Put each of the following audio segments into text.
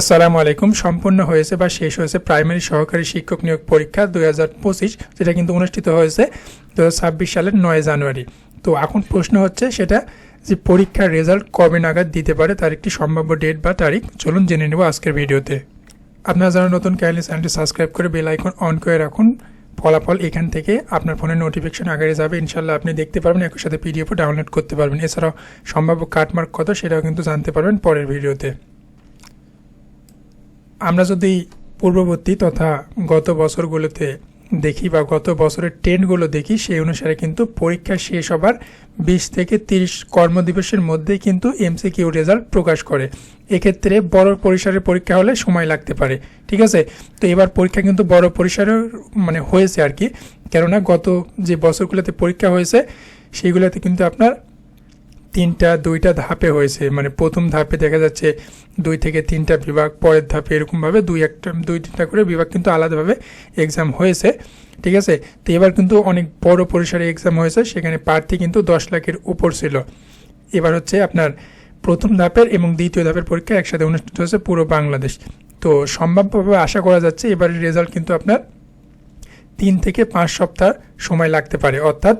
আসসালামু আলাইকুম। সম্পূর্ণ হয়েছে বা শেষ হয়েছে প্রাইমারি সহকারী শিক্ষক নিয়োগ পরীক্ষা দুই হাজার পঁচিশ, যেটা কিন্তু অনুষ্ঠিত হয়েছে দু ছাব্বিশ সালের নয় জানুয়ারি। তো এখন প্রশ্ন হচ্ছে সেটা যে পরীক্ষার রেজাল্ট কবে নাগাদ দিতে পারে, তার একটি সম্ভাব্য ডেট বা তারিখ। চলুন জেনে নেব আজকের ভিডিওতে। আপনারা যারা নতুন কাইন্ডলি চ্যানেলটি সাবস্ক্রাইব করে বেল আইকন অন করে রাখুন। ফলাফল এখান থেকে আপনার ফোনে নোটিফিকেশন আগে যাবে। ইনশাল্লাহ আপনি দেখতে পারবেন, একই সাথে পিডিএফও ডাউনলোড করতে পারবেন। এছাড়াও সম্ভাব্য কাটমার্ক কত সেটাও কিন্তু জানতে পারবেন পরের ভিডিওতে। আমরা যদি পূর্ববর্তী তথা গত বছরগুলোতে দেখি বা গত বছরের ট্রেন্ডগুলো দেখি, সেই অনুসারে কিন্তু পরীক্ষা শেষ হবার বিশ থেকে তিরিশ কর্মদিবসের মধ্যে কিন্তু এমসিকিউ রেজাল্ট প্রকাশ করে। এক্ষেত্রে বড় পরিসরের পরীক্ষা হলে সময় লাগতে পারে, ঠিক আছে? তো এবার পরীক্ষা কিন্তু বড় পরিসরের মানে হয়েছে আর কি। কেননা গত যে বছরগুলোতে পরীক্ষা হয়েছে, সেইগুলোতে কিন্তু আপনার তিনটা, দুইটা ধাপে হয়েছে। মানে প্রথম ধাপে দেখা যাচ্ছে দুই থেকে তিনটা বিভাগ, পরের ধাপে এরকমভাবে দুই একটা, দুই তিনটা করে বিভাগ কিন্তু আলাদাভাবে এক্সাম হয়েছে। ঠিক আছে? তো এবার কিন্তু অনেক বড় পরিসরে এক্সাম হয়েছে, সেখানে প্রার্থী কিন্তু দশ লাখের উপর ছিল। এবার হচ্ছে আপনার প্রথম ধাপের এবং দ্বিতীয় ধাপের পরীক্ষা একসাথে অনুষ্ঠিত হয়েছে পুরো বাংলাদেশ। তো সম্ভাব্যভাবে আশা করা যাচ্ছে এবারের রেজাল্ট কিন্তু আপনার তিন থেকে পাঁচ সপ্তাহ সময় লাগতে পারে। অর্থাৎ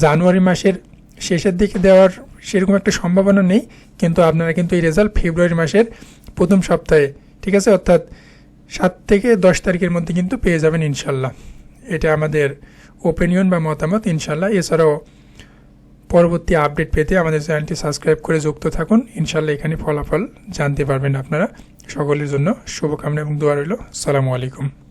জানুয়ারি মাসের শেষের দিকে দেওয়ার সেরকম একটা সম্ভাবনা নেই, কিন্তু আপনারা কিন্তু এই রেজাল্ট ফেব্রুয়ারি মাসের প্রথম সপ্তাহে, ঠিক আছে? অর্থাৎ সাত থেকে দশ তারিখের মধ্যে কিন্তু পেয়ে যাবেন ইনশাল্লাহ। এটা আমাদের ওপিনিয়ন বা মতামত, ইনশাল্লাহ। এছাড়াও পরবর্তী আপডেট পেতে আমাদের চ্যানেলটি সাবস্ক্রাইব করে যুক্ত থাকুন। ইনশাল্লাহ এখানে ফলাফল জানতে পারবেন আপনারা। সকলের জন্য শুভকামনা এবং দোয়া রইল। সালামু আলাইকুম।